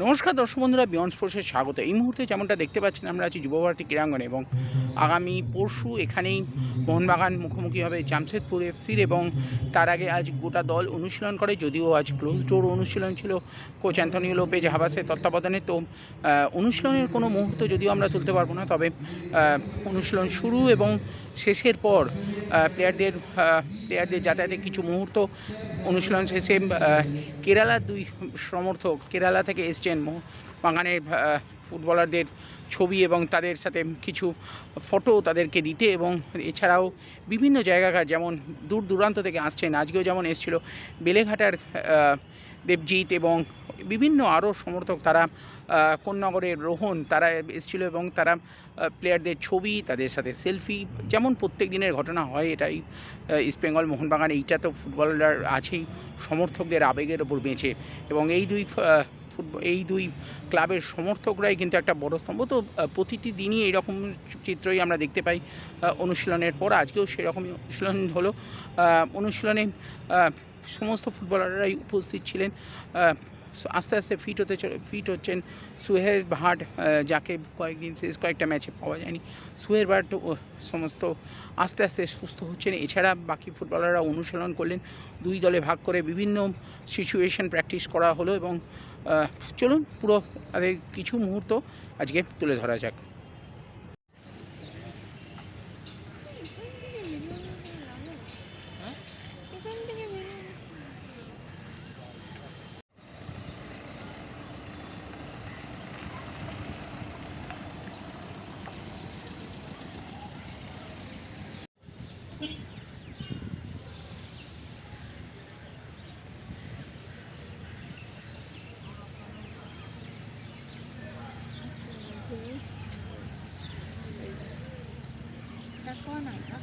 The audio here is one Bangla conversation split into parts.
নমস্কার দর্শক বন্ধুরা বিয়ন্ড স্পোর্টসের স্বাগত। এই মুহূর্তে যেমনটা দেখতে পাচ্ছেন, আমরা আছি যুবভারতী ক্রীড়াঙ্গনে এবং আগামী পরশু এখানেই মোহনবাগান মুখোমুখি হবে জামশেদপুর এফসির এবং তার আগে আজ গোটা দল অনুশীলন করে, যদিও আজ ক্লোজ ডোর অনুশীলন ছিল কোচ অ্যান্থনিও লোপেজ হাবাসের তত্ত্বাবধানে। তো অনুশীলনের কোনো মুহূর্ত যদিও আমরা তুলতে পারব না, তবে অনুশীলন শুরু এবং শেষের পর প্লেয়ারদের প্লেয়ারদের যাতায়াতের কিছু মুহূর্ত অনুশীলন শেষে কেরালার দুই সমর্থক, কেরালা থেকে এসছেন বাগানের ফুটবলারদের ছবি এবং তাদের সাথে কিছু ফটো তাদেরকে দিতে এবং এছাড়াও বিভিন্ন জায়গাকার যেমন দূর দূরান্ত থেকে আসছেন। আজকেও যেমন এসেছিল বেলেঘাটার দেবজিৎ এবং বিভিন্ন আরও সমর্থক তারা কোন্নগরের রোহন তারা এসেছিল এবং তারা প্লেয়ারদের ছবি, তাদের সাথে সেলফি যেমন প্রত্যেক দিনের ঘটনা হয় এটাই ইস্টবেঙ্গল মোহনবাগান, এইটা তো ফুটবলার আছেই, সমর্থকদের আবেগের ওপর বেঁচে এবং এই দুই ফুটবল, এই দুই ক্লাবের সমর্থকরাই কিন্তু একটা বড় স্তম্ভ। তো প্রতিটি দিনই এরকম চিত্রই আমরা দেখতে পাই অনুশীলনের পর আজকেও সেরকমই অনুশীলন হলো। অনুশীলনে সমস্ত ফুটবলাররাই উপস্থিত ছিলেন। আস্তে আস্তে ফিট হতে ফিট হচ্ছেন সুহের ভাট যাকে কয়েকদিন শেষ, কয়েকটা ম্যাচে পাওয়া যায়নি। সুহের ভাট সমস্ত আস্তে আস্তে সুস্থ হচ্ছেন। এছাড়া বাকি ফুটবলাররা অনুশীলন করলেন। দুই দলে ভাগ করে বিভিন্ন সিচুয়েশন প্র্যাকটিস করা হলো এবং চলুন পুরো তাদের কিছু মুহূর্ত আজকে তুলে ধরা যাক। ซื้แล้วก็ไหนครับ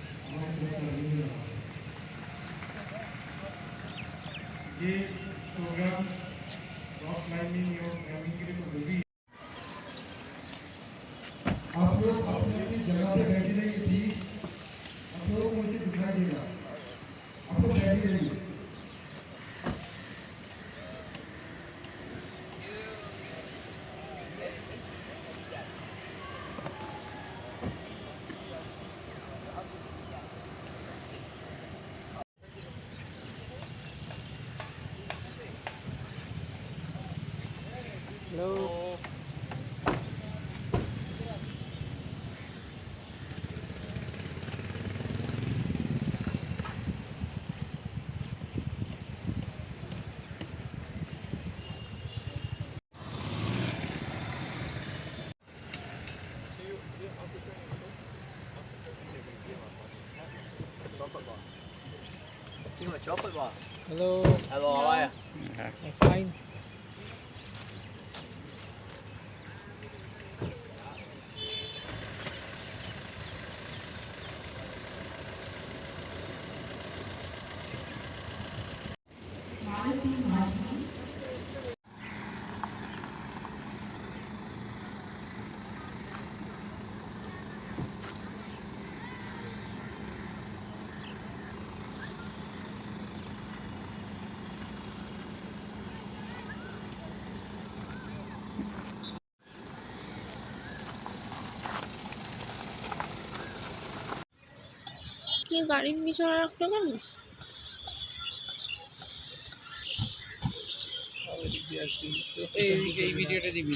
ये प्रोग्राम रॉक क्लाइंबिंग और क्लाइंबिंग के लिए तो ज़रूरी Hello. Chocolate bar. Hello. Hello, how are you? Okay. I'm fine. কি গাড়ির পিছনে রাখল কেন? এই এই ভিডিওটা দিবি।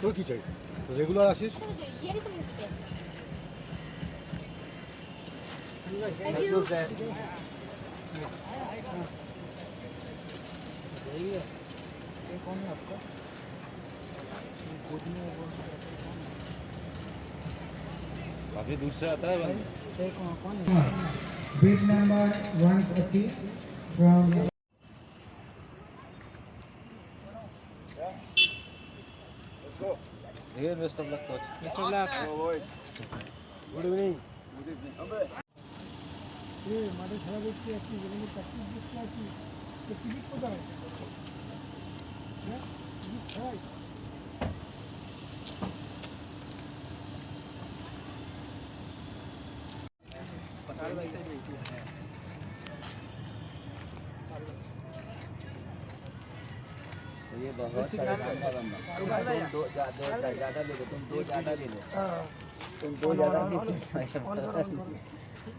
তোর কি চাই রেগুলার আসিস ये कौन है आपका काफ़ी दूर से आता है beat number 130 from Here, best of luck, coach. Best of luck. Good evening. Good evening. মাঠে খেলা দেখতে আসছি যেখানে প্র্যাকটিস দেখতে আসছি তো টিকিট কোথায় হ্যাঁ টিকিট ছাড়াই ये बहुत सारा बंदा बंदा तुम दो जा- दो जा- ज्यादा ले लो तुम दो ज्यादा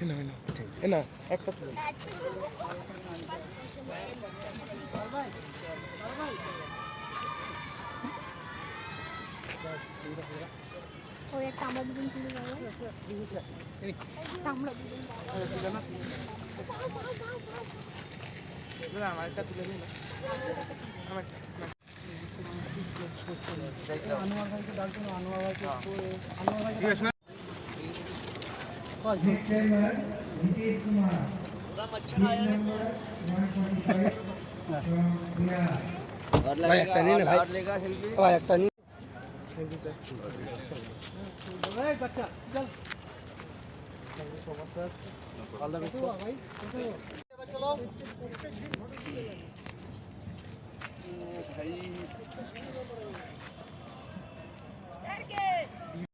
একটা আমরা দুজন তুলে যাব আমার একটা তুলে দিন ভাইকে ডাকবেন আনোয়ার ভাইকে আনোয়ার ভাইকে Next driver, Nitish Kumar. Team number 145 from Bihar. ভাই একটা নিন ভাই ভাই একটা নিন থ্যাংক ইউ স্যার ভাই বাচ্চা চল অল দ্য বেস্ট ভাই চলো ভাই